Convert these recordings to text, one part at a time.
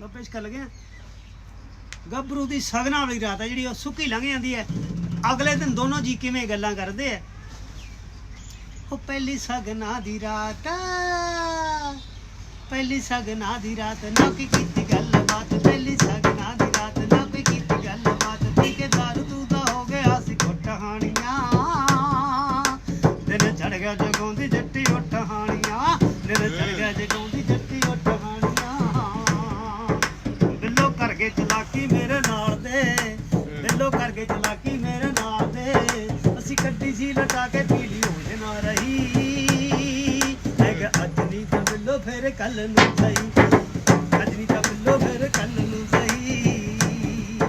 ਲੋ ਪੇਸ਼ ਕਰ ਲਗੇ ਗੱਭਰੂ ਦੀ ਸਗਨਾ ਵਾਲੀ ਰਾਤ ਹੈ ਜਿਹੜੀ ਉਹ ਸੁੱਕੀ ਲੰਘ ਜਾਂਦੀ ਹੈ। ਅਗਲੇ ਦਿਨ ਦੋਨੋਂ ਜੀ ਕਿਵੇਂ ਗੱਲਾਂ ਕਰਦੇ ਆ? ਉਹ ਪਹਿਲੀ ਸਗਨਾ ਦੀ ਰਾਤ। ਪਹਿਲੀ ਸਗਨਾ ਦੀ ਰਾਤ, ਨਾ ਕੀ ਕੀਤੀ ਗੱਲਬਾਤ। ਪਹਿਲੀ ਸਗਨਾ ਦੀ ਰਾਤ, ਨਾ ਕੋਈ ਕੀਤੀ ਗੱਲਬਾਤ। ਪੀ ਕੇ ਤੂੰ ਤਾਂ ਹੋ ਗਿਆ ਸੀ ਕੋਟਹਾਣੀਆਂ ਦਿਨ ਚੜ ਗਿਆ ਜਗਾਉਂਦੀ ਜੱਟੀ ਉਠਹਾਣੀਆਂ। ਦਿਨ ਚੜ ਗਿਆ ਜਗਾਉਂਦੀ ਜੱਟੀ ਦਿਲੋਂ ਚਲਾਕੀ ਮੇਰੇ ਨਾਲ ਦੇ। ਦਿਲੋਂ ਕਰ ਚਲਾਕੀ ਮੇਰੇ ਨਾਲ ਦੇ। ਅਸੀਂ ਕੱਢੀ ਸੀ, ਲਟਾ ਕੇ ਪੀਲੀ ਹੋਏ ਨਾ ਰਹੀ। ਮੈਂ ਕਿਹਾ, ਅੱਜ ਨਹੀਂ ਤਾਂ ਬਿੱਲੋ ਫੇਰ ਕੱਲ ਨੂੰ ਸਹੀ। ਅੱਜ ਨਹੀਂ ਤਾਂ ਬਿੱਲੋ ਫਿਰ ਕੱਲ ਨੂੰ ਸਹੀ।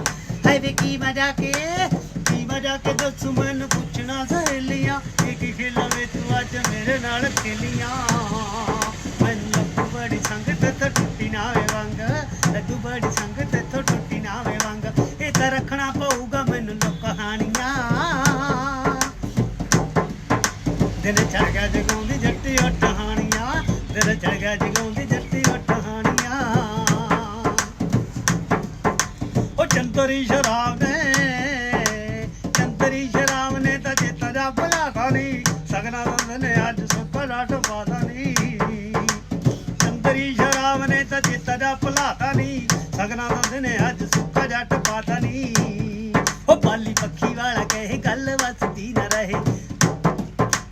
ਹਾਏ ਵੇ, ਕੀ ਵਜਾ ਕੇ, ਕੀ ਵਜਾ ਕੇ ਦੱਸ ਮੈਨੂੰ ਪੁੱਛਣਾ ਸਹੇਲੀਆਂ। ਪਊਗਾ ਮੈਨੂੰ ਲੋਕ ਕਹਾਣੀਆਂ ਦਿਨ ਚੜ ਗਿਆ ਜਗਾਉਂਦੀ ਜੱਟੀ ਉਹ ਟਹਾਣੀਆਂ ਦਿਨ ਚੜ ਗਿਆ ਜਗਾਉਂਦੀ ਜੱਟੀ ਉਹ ਟਹਾਣੀਆਂ ਉਹ ਚੰਦਰੀ ਸ਼ਰਾਬ ਨੇ, ਚੰਦਰੀ ਸ਼ਰਾਬ ਨੇ ਤਾਂ ਚੇਤਾ ਦਾ ਭਲਾ ਖਾਣੀ ਸਗਨਾ ਦੰਦ ਨੇ ਅੱਜ ਸੁੱਕਾ ਲਾਟ ਪਾਦਾ ਨਹੀਂ। ਚੰਦਰੀ ਸ਼ਰਾਬ ਨੇ ਤਾਂ ਚੇਤਾ ਜਾ ਭਲਾਤਾ ਨਹੀਂ। ਸਗਨਾ ਦੰਦ ਨੇ ਅੱਜ ਗੱਲ ਵਸਦੀ ਨਾ ਰਹੇ।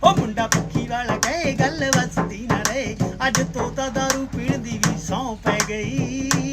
ਉਹ ਮੁੰਡਾ ਪੱਖੀ ਵਾਲਾ ਕਹੇ, ਗੱਲ ਵਸਦੀ ਨਾ ਰਹੇ। ਅੱਜ ਤੋਤਾ ਦਾਰੂ ਪੀਣ ਦੀ ਵੀ ਸੌਂ ਪੈ ਗਈ।